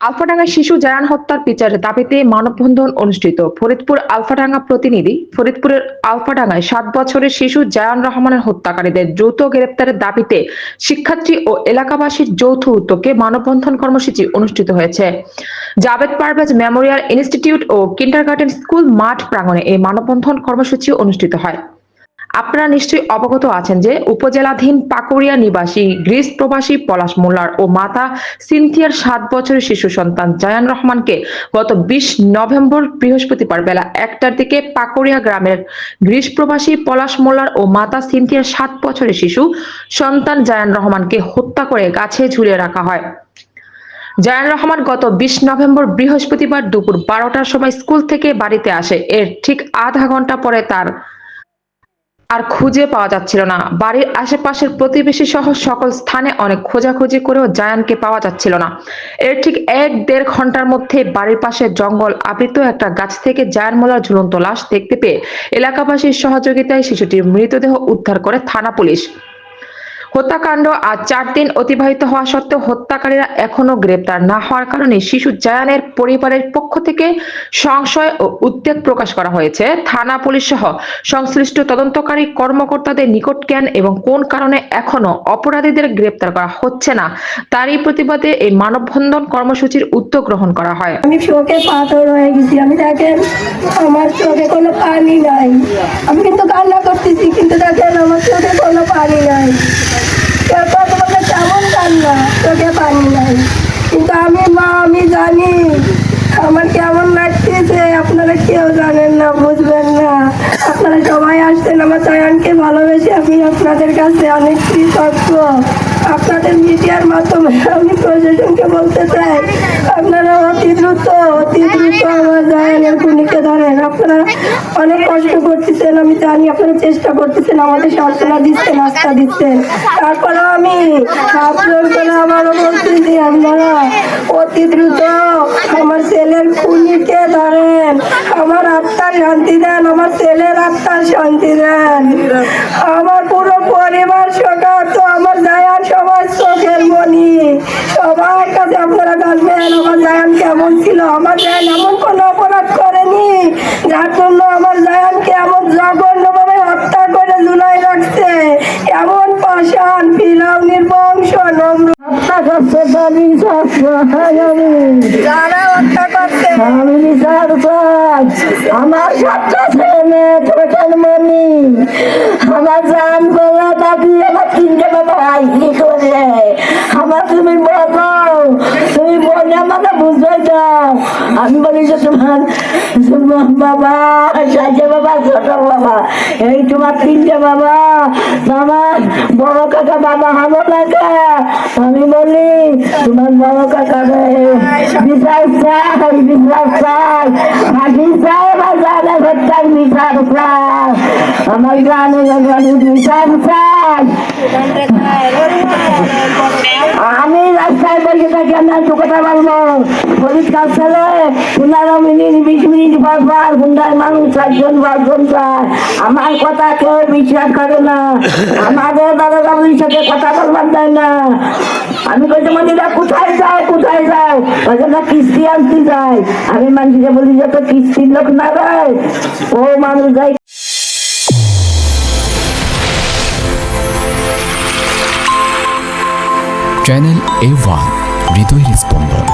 আলফাডাঙ্গা শিশু জায়ান হত্যার বিচারের দাবিতে মানববন্ধন অনুষ্ঠিত। ফরিদপুর আলফাডাঙ্গা প্রতিনিধি ফরিদপুরের আলফাডাঙ্গায় সাত বছরের শিশু জায়ান রহমানের হত্যাকারীদের যৌথ গ্রেপ্তারের দাবিতে শিক্ষার্থী ও এলাকাবাসীর যৌথ উদ্যোগে মানববন্ধন কর্মসূচি অনুষ্ঠিত হয়েছে। জাভেদ পারভেজ মেমোরিয়াল ইনস্টিটিউট ও কিন্ডারগার্টেন স্কুল মাঠ প্রাঙ্গণে এই মানববন্ধন কর্মসূচি অনুষ্ঠিত হয়। আপনারা নিশ্চয়ই অবগত আছেন যে উপজেলাধীন পাকুড়িয়া নিবাসী গ্রিস প্রবাসী পলাশ মোল্লার ও মাতা সিনথিয়ার সাত বছরের শিশু সন্তান জায়ান রহমানকে গত বিশ নভেম্বর বৃহস্পতিবার বেলা একটার দিকে পাকুড়িয়া গ্রামের গ্রিস প্রবাসী পলাশ মোল্লার ও মাতা সিনথিয়ার সাত বছরের শিশু সন্তান জায়ান রহমানকে হত্যা করে গাছে ঝুলিয়ে রাখা হয়। জায়ান রহমান গত বিশ নভেম্বর বৃহস্পতিবার দুপুর বারোটার সময় স্কুল থেকে বাড়িতে আসে। এর ঠিক আধা ঘণ্টা পরে তার আর খুঁজে পাওয়া যাচ্ছিল না। বাড়ির আশেপাশের প্রতিবেশী সহ সকল স্থানে অনেক খোঁজাখুঁজি করেও জায়ানকে পাওয়া যাচ্ছিল না। এর ঠিক এক দেড় ঘণ্টার মধ্যে বাড়ির পাশে জঙ্গল আবৃত একটা গাছ থেকে জায়ান মোলার ঝুলন্ত লাশ দেখতে পেয়ে এলাকাবাসীর সহযোগিতায় শিশুটির মৃতদেহ উদ্ধার করে থানা পুলিশ। হত্যাকাণ্ড আজ চার দিন অতিবাহিত হওয়া সত্ত্বেও হত্যাকারীরা এখনও গ্রেপ্তার না হওয়ার কারণে শিশু জায়ানের পরিবারের পক্ষ থেকে সংশয় ও উদ্বেগ প্রকাশ করা হয়েছে। থানা, পুলিশ সহ সংশ্লিষ্ট তদন্তকারী কর্মকর্তাদের নিকট জ্ঞান এবং কোন কারণে এখনও অপরাধীদের গ্রেপ্তার করা হচ্ছে না, তারই প্রতিবাদে এই মানববন্ধন কর্মসূচির উদ্যোগ গ্রহণ করা হয়। আমি পাথর হয়ে গেছি। আমি আমার চোখে কোনো পানি নাই। আমি কিন্তু কান্না করতেছি, কিন্তু দেখেন আমার চোখে কোনো পানি নাই এরপর তোমাকে কেমন কান্না চোখে পানি নাই কিন্তু আমি মা আমি জানি আমার কেমন লাগতেছে আপনারা কেউ জানেন না বুঝবেন না আপনারা সবাই আসছেন আমার চয়নকে ভালোবেসে আমি আপনাদের কাছে অনেক কৃতজ্ঞ। আপনাদের মিডিয়ার মাধ্যমে আমি প্রশাসনকে বলতে চাই, আপনারা অতি দ্রুত অতি দ্রুত আমার জায়নের খুনিকে ধরেন। আপনারা অনেক কষ্ট করতেছেন, আমি জানি আপনারা চেষ্টা করতেছেন, আমাদের সান্ত্বনা দিচ্ছেন, আস্থা দিচ্ছেন। তারপরে আমি আপনার করে আবারও বলতেছি, আপনারা অতি দ্রুত আমার ছেলের খুনিকে ধরেন। আমার আত্মার শান্তি দেন আমার ছেলের আত্মার শান্তি দেন। আমার পুরো পরিবার সকাল তো আমার জায়ান সবার চোখের মনি। সবার কাছে আপনারা ডাকবেন আমার জায়ান কেমন ছিল। আমার জায়ান এমন কোনো অপরাধ করেনি যার জন্য আমার জায়ানকে এমন জঘন্যভাবে হত্যা করে জুলাই রাখছে। এমন পাষাণ ফিরাউনির বংশ নম্র। হত্যা করছে যারা হত্যা আমি চাই আমার সবটা ছেলে মেয়ে ছোটের মনি? আমার জান বলা দাদি আমার তিনটে বাবা ভাই কি করে আমার তুমি বলো তুমি বলে আমি বলি যে তোমার বাবা সাজে বাবা, ছোট বাবা। এই তোমার তিনটে বাবা। আমার বড় কাকা বাবা হামো কাকা আমি বলি, তোমার বড় কাকা বিচার চাই আমি রাস্তায় বসে থাকি, আমি একটু কথা বলব। পুলিশ কাজ ছেলে? পনেরো মিনিট বিশ মিনিট পর পর মানুষ চারজন পাঁচজন আমার কথা কেউ বিশ্বাস করে না। আমাদের দাদা দাদির সাথে কথা বলবার দেয় না। আমি কইতে মন্দিরা কোথায় যায় কোথায় যায়? ওই জন্য কিস্তি আনতে যায়। আমি মানুষকে বলি তো কিস্তির লোক না যায়, ও মানুষ যায় চ্যানেল এ ওয়ান, হৃদয়ের স্পন্দন।